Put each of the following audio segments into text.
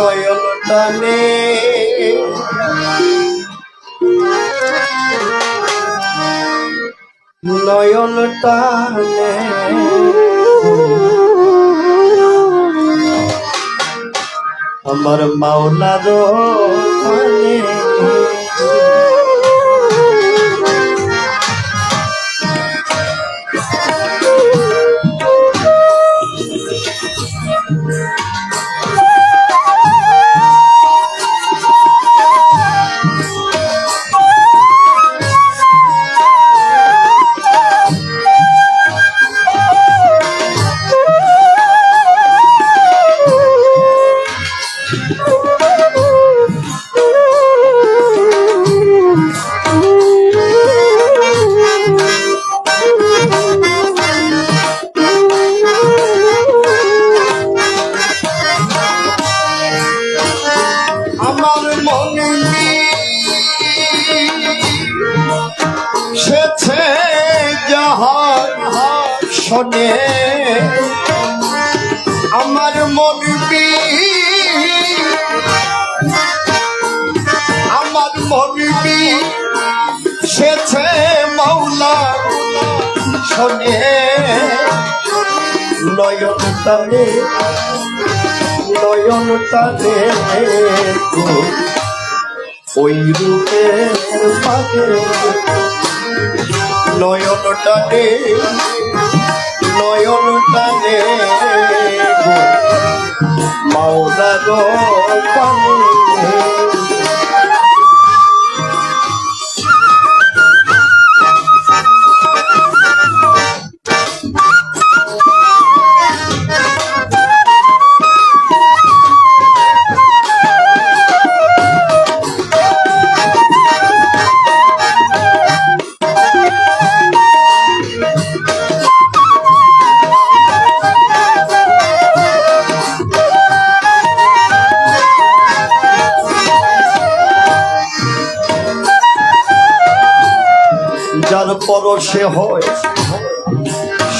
নয়ন টানে নয়ন টানে আমার মাওলা মানে সেছে যাহার শোনে। আমার মন আমার মন সেছে মাওলা শোনে। নয়ন তালে, নয়ন টানে ওই রূপের পাগে নয়ন টানে নয়ন টানে। মাওলার পানে। পরশে হয়।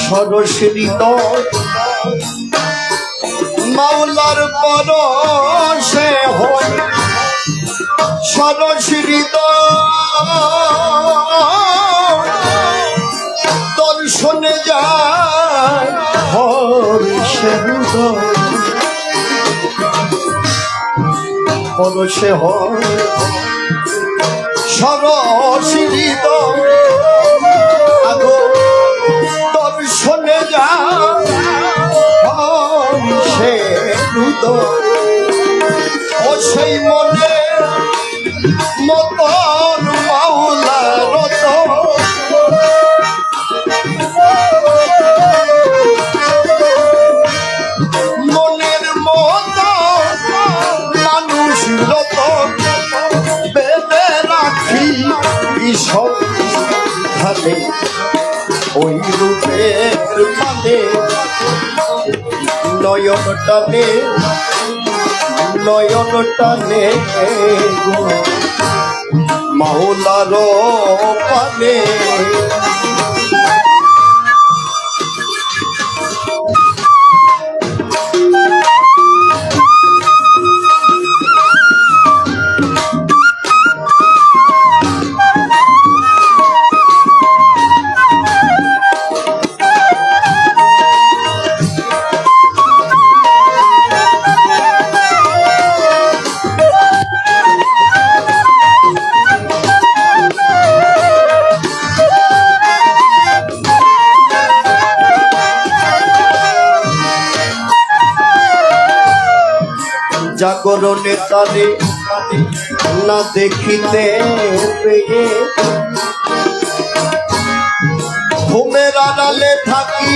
সরস মাওলার পরশে হয়। সরস দর্শনে যায় পরশে হয়। সরস হৃদয় ও সেই মনে মতন মাওলা রত। মনের মত মানুষ রত। বেদে রাখি ঈশ্বর ধানে ওই রূপের মানে নয়ন টানে নয়ন টানে মাওলার পানে জাগরণে তারে না দেখিতে পেয়ে। ঘুমের আড়ালে থাকি।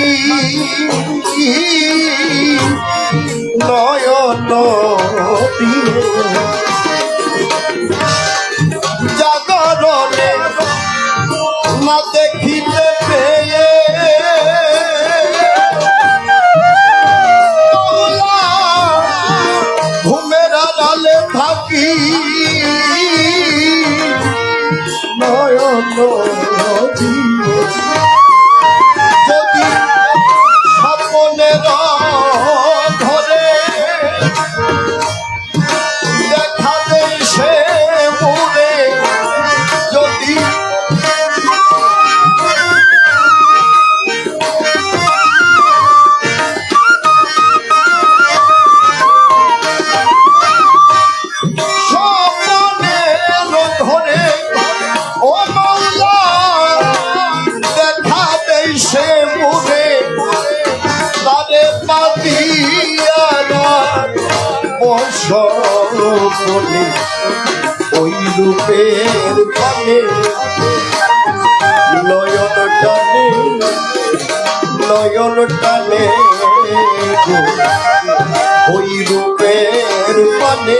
নয়ন জাগরণে না দেখিতে রূপের পানে নয়ন টানে নয়ন টানে ওই রূপের পানে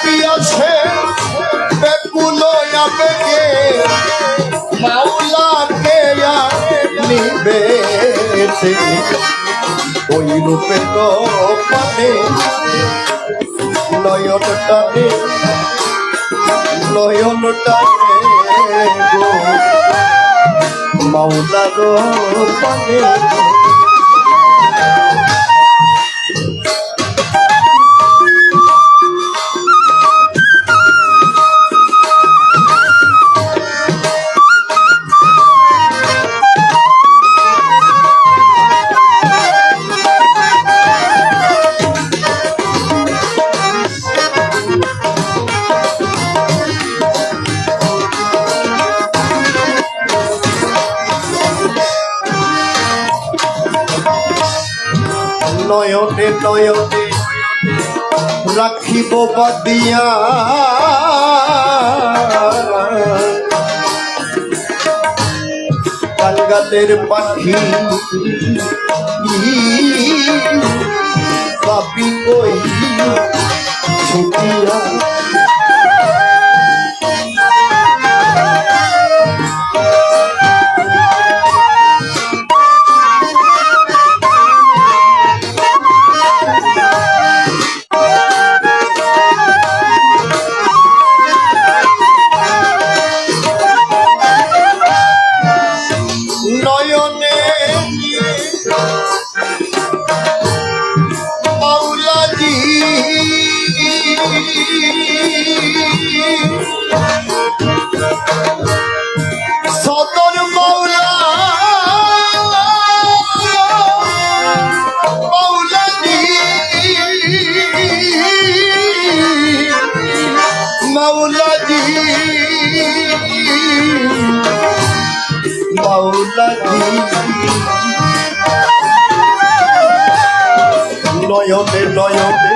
পিয়াসে বেকুল আবেগে মাওলাকে নিবে ওই রূপে তো পানে নয়ন টানে নয়ন টানে গো। পানে নয়নে নয়নে রাখিব বাদিয়া। কাঙ্গালের পাখি নয়নে নয়নে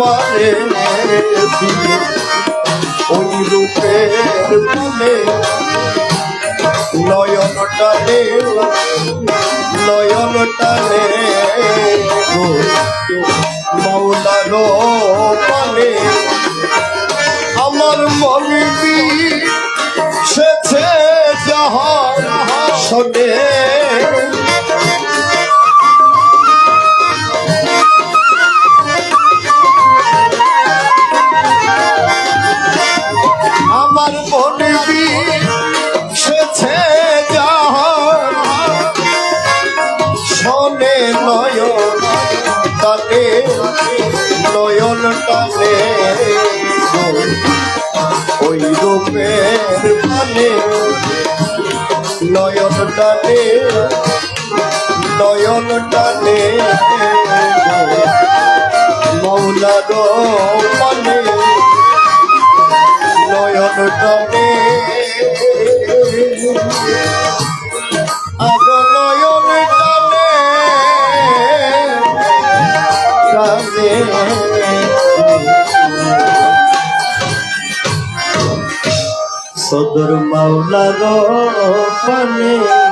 আমারে দিলে ওই রূপের বলে নয়ন টানে নয়ন টানে মৌলারো পানে আমার মনে সেছে যাহা শোনে নয়ন টানে ওই রূপের মানে নয়ন টানে নয়ন টানে মৌলার মানে নয়ন টানে সদর গো পানে